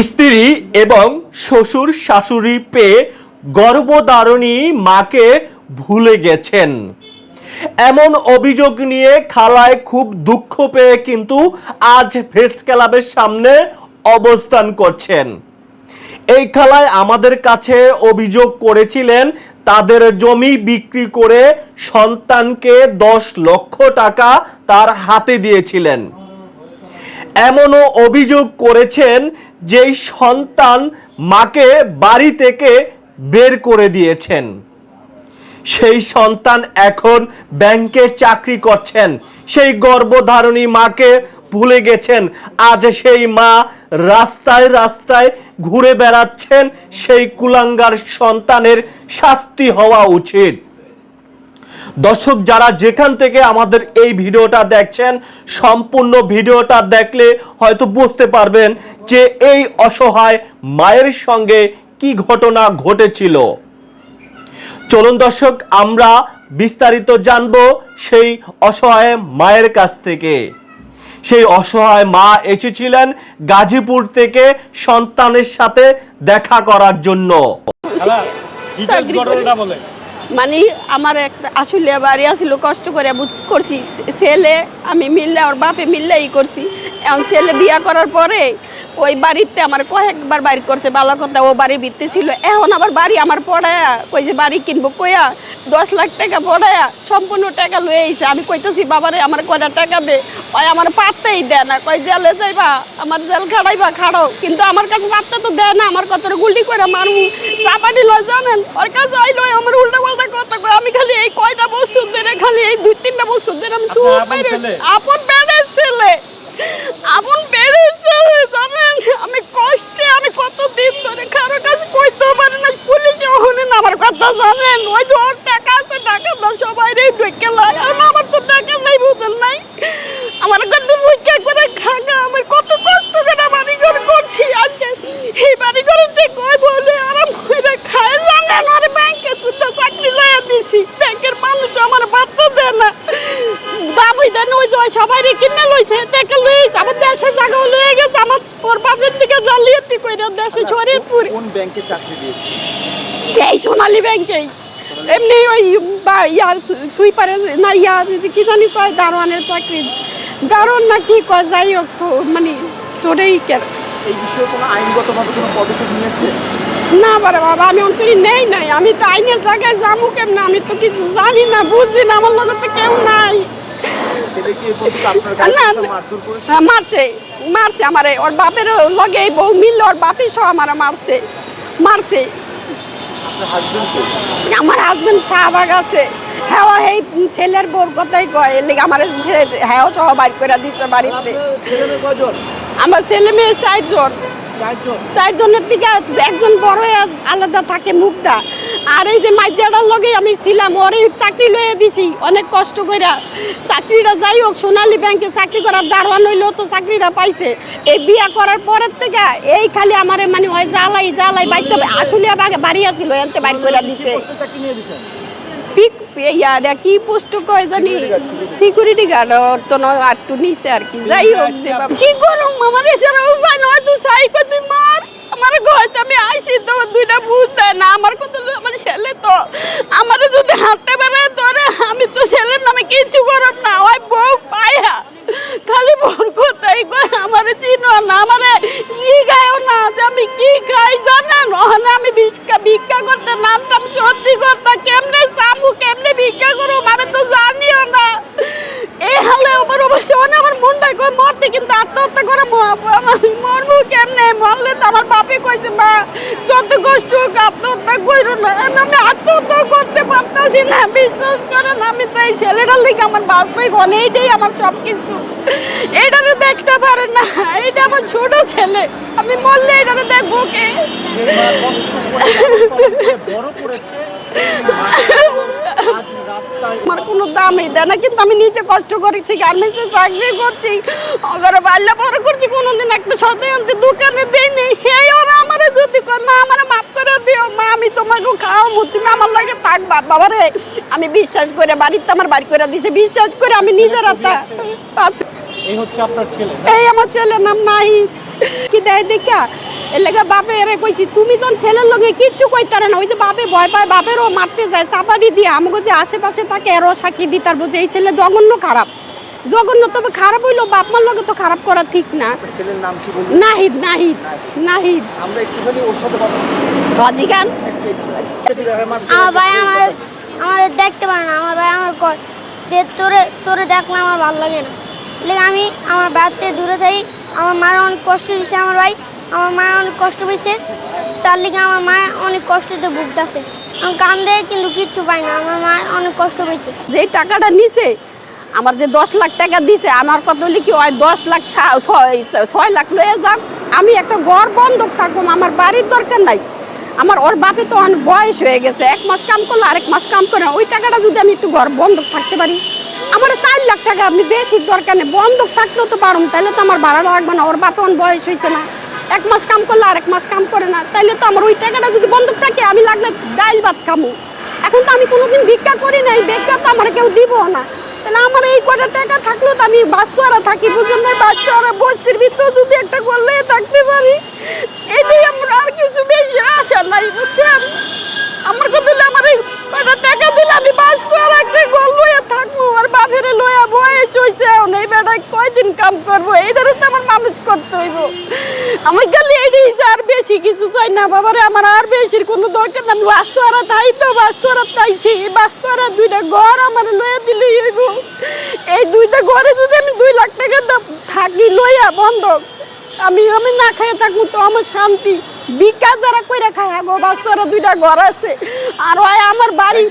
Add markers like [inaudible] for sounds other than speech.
স্ত্রী এবং শ্বশুর শাশুড়ি পেয়ে গর্ভধারণী মাকে ভুলে গেছেন। এমন অভিযোগ নিয়ে খালায় খুব দুঃখ পেয়ে কিন্তু আজ প্রেস ক্লাবের সামনে অবস্থান করছেন। এই খালায় আমাদের কাছে অভিযোগ করেছিলেন, তাদের জমি বিক্রি করে সন্তানকে দশ লক্ষ টাকা তার হাতে দিয়েছিলেন। এমনও অভিযোগ করেছেন যেই সন্তান মাকে বাড়ি থেকে বের করে দিয়েছেন, সেই সন্তান এখন ব্যাংকে চাকরি করছেন, সেই গর্ভধারণী মাকে ভুলে গেছেন, আজ সেই মা রাস্তায় রাস্তায় ঘুরে বেড়াচ্ছেন, সেই কুলাঙ্গার সন্তানের শাস্তি হওয়া উচিত। দর্শক যারা যেখান থেকে আমাদের এই ভিডিওটা দেখছেন, সম্পূর্ণ ভিডিওটা দেখলে হয়তো বুঝতে পারবেন যে এই অসহায় মায়ের সঙ্গে কি ঘটনা ঘটেছিল। চলুন দর্শক, আমরা বিস্তারিত জানব সেই অসহায় মায়ের কাছ থেকে। সেই অসহায় মা এসেছিলেন গাজীপুর থেকে সন্তানের সাথে দেখা করার জন্য। বলে? মানে আমার একটা আসলে বাড়ি আসলে কষ্ট করে করছি, ছেলে আমি মিললে, ওর বাপে মিললেই করছি। এখন ছেলে বিয়া করার পরে ওই বাড়িতে আমার কয়েকবার বাড়ি করছে ভালো কথা ও বাড়ি ভিত্তি ছিল। এখন আবার বাড়ি আমার পড়ায়া কই যে বাড়ি কিনবো কইয়া দশ লাখ টাকা পড়ায়া সম্পূর্ণ টাকা লয়ে আইছে। আমি কইতেছি বাবারে আমার কয়টা টাকা দে? ওই আমার পাত্তাই দেয় না। কই জেলে যাইবা আমার জেল খাড়াইবা খাড়াও। কিন্তু আমার কাছে পাত্তা তো দেয় না আমার কতটা গুলি করে মারু চাপাটি লয় জানেন? ওর কাছে আইলো আমার উল্টা পাল্টা কথা কয় আমি খালি এই কয়টা বছর ধরে খালি এই দুই তিনটা বছর ধরে আমি চুপ আপন মেরে ছেলে? আপন বেড়ের ছেলে আপন বেড়ের ছেলে জানেন আমি কষ্টে আমি কত দিন ধরে কারও কাছে কইতেও পারি না পুলিশে ওখানে না আমার কথা জানেন ওই যে ওর টাকা আছে টাকা না সবাই রে ঢুকে লাই আর আমার তো টাকা নাই বুঝেন নাই আমার কাছে মুখে করে খাগা আমার কত কষ্ট করে বাড়ি ঘর করছি আজকে এই বাড়ি ঘরে কই বলে আরাম করে খায় জানেন আর ব্যাংকে তুই চাকরি লয়া দিছি ব্যাংকের মানুষ আমার বাচ্চা দেয় না দাম সবাই রে কিনে লইছে। টাকা লইছে আমার দেশে জায়গা লয়ে গেছে আমার ওর বাপের দিকে জালিয়াতি কইরা দেশে শরীরপুর কোন ব্যাংকে চাকরি দিয়েছে? এই সোনালী ব্যাংকেই এমনি ওই ইয়ার সুইপারে না ইয়া কি জানি কয় দারোয়ানের চাকরি। দারোয়ান না কি কয় যাই হোক মানে চোরেই কেন এই বিষয়ে কোনো আইনগতভাবে কোনো পদক্ষেপ নিয়েছে? না বারে বাবা আমি অন্তরি নেই নাই। আমি তো আইনের জায়গায় যাব কেমন? আমি তো কিছু জানি না বুঝি না আমার লগে তো কেউ নাই। মারছে। মারছে আমারে। ওর বাপের লগে এই বউ মিললে ওর বাপের সহ আমার মারছে। মারছে। আমার হাজবেন্ড শাহবাগ আছে। হ্যাঁ এই ছেলের বোর কথাই কয়। লেগে আমার হ্যাঁ সহ বাড়ি করে দিচ্ছে বাড়িতে। আমার ছেলে মেয়ে চারজন। চারজনের দিকে একজন বড় আলাদা থাকে মুখটা। আর এই যে মাইজাটার লগে আমি ছিলাম ওর চাকরি লয়ে দিছি অনেক কষ্ট করে চাকরিটা যাই হোক সোনালী ব্যাংকে চাকরি করার দারোয়ান হইলেও তো চাকরিটা পাইছে। এই বিয়া করার পরের থেকে এই খালি আমারে মানে ওই জ্বালাই জ্বালাই বাড়িতে আসলে বাগে বাড়ি আছিল এনতে বাড়ি করে পিক ইয়ারা কি পোস্ট কয় জানি? সিকিউরিটি গার্ড ওর তো নয় আর একটু নিচে আর কি। যাই হোক কি করুম? আমার এছাড়া উপায় নয় তুই সাই করতে মার। আমার ঘরতে আমি আইসি তো দুইটা দেয় না। আমার কত আমার ছেলে তো। আমার যদি হাঁটতে পারে, ধরে আমি তো ছেলের নামে কিচ্ছু করব না। ওই বউ পায়া। খালি বোর কোথায় কয়, আমার চিনো না, আমারে কি গায়ও না যে আমি কি খাই জানেন? ওখানে আমি ভিক্ষা ভিক্ষা করতে নামটাম সত্যি করতে কেমনে সামু কেমনে ভিক্ষা করো আমি তো জানিও না। এই হালে আমার অবশ্যই অনেক আমার মরতে কিন্তু আত্মহত্যা করে মরবো কেমনে? মরলে তো আমার বাপে কইছে মা যত কষ্ট হোক আত্মহত্যা করো না। আমি আত্মহত্যা করতে পারতাছি না বিশ্বাস করেন আমি তো এই ছেলেটার লিগে আমার ঘনে এইটাই আমার সব কিছু এইটারে দেখতে পারে না এইটা আমার ছোট ছেলে। আমি মরলে এইটারে দেখব কে? বড় করেছে [laughs] আমার কোনো দামই দেয় না কিন্তু আমি নিজে কষ্ট করেছি গার্মেন্টসে চাকরি করছি অগর বাল্যা বড় করছি কোনোদিন একটা সদে আনতে দোকানে দেয়নি সেই ওরা আমার যদি মা আমার মাফ করে দিও মা আমি তোমাকে খাও তুমি আমার লাগে থাকবা বাবারে আমি বিশ্বাস করে বাড়িতে আমার বাড়ি করে দিছে বিশ্বাস করে আমি নিজের হাতে এই হচ্ছে আপনার ছেলে এই আমার ছেলের নাম নাই কি দেয় দেখা? এর লেগে বাপে এরে কইছি তুমি তোর ছেলের লগে কিচ্ছু কইতারে না ওই যে বাপে ভয় পায় বাপেরও মারতে যায় চাপাড়ি দিয়ে আমাকে যে আশেপাশে থাকে এরও সাক্ষী দিই তারপর যে এই ছেলে জঘন্য খারাপ। জঘন্য তবে খারাপ হইল বাপ মার লগে তো খারাপ করা ঠিক না। ছেলের নাম কি বললি নাহিদ নাহিদ নাহিদ। আমরা একটুখানি ওর সাথে কথা অধিকান আমার ভাই আমার আমার দেখতে পারে না আমার ভাই আমার কর যে তোরে তোরে দেখলে আমার ভালো লাগে না। আমি আমার থেকে দূরে থাকি আমার মায়ের অনেক কষ্ট দিচ্ছে আমার ভাই। আমার মায়ের অনেক কষ্ট পেয়েছে। তার লিগে আমার মা অনেক কষ্টতে ভুগতেছে আমি কান দেয় কিন্তু কিচ্ছু পাই না। আমার মা অনেক কষ্ট পেয়েছে। যে টাকাটা নিছে, আমার যে দশ লাখ টাকা দিছে, আমার কত কি হয় দশ লাখ ছয় লাখ লয়ে যাক আমি একটা ঘর বন্ধক থাকব আমার বাড়ির দরকার নাই। আমার, ওর বাপে তো অনেক বয়স হয়ে গেছে। এক মাস কাম করলে আরেক মাস কাম করে। ওই টাকাটা যদি আমি একটু ঘর বন্ধক থাকতে পারি। আমার চার লাখ টাকা আমি বেশি দরকার নেই, বন্ধক থাকতেও তো পারুম, তাহলে তো আমার ভাড়া লাগবে না। ওর বাপে অনেক বয়স হয়েছে না। এক মাস কাম করলে আর এক মাস কাম করে না। তাইলে তো আমার ওই টাকাটা যদি বন্ধক থাকে, আমি লাগলে ডাইল ভাত কামু এখন তো আমি কোনোদিন ভিক্ষা করি নাই, ভিক্ষা তো আমার কেউ দিব না। তাহলে আমার এই কটা টাকা থাকলেও তো আমি বাস্তু আর থাকি বুঝলাম না আর বস্তির ভিতরে যদি বেটায় কয়দিন কাম করব? এইটারও তো আমার মানুষ করতে হইব। আমি খালি এটাই আর বেশি কিছু চাই না বাবারে আমার আর বেশির কোনো দরকার না আমি বাস্তুয়ারা তাই তো বাস্তুয়ারা তাইছি এই বাস্তুয়ারা দুইটা ঘর আমার লইয়া দিলে হইব। এই দুইটা ঘরে যদি আমি দুই লাখ টাকা থাকি লইয়া বন্ধক আমি আমি না খাইয়ে থাকব তো আমার শান্তি। বিকাশ যারা কইরা খায় গো বাস্তুয়ারা দুইটা ঘর আছে। আর ওই আমার বাড়ি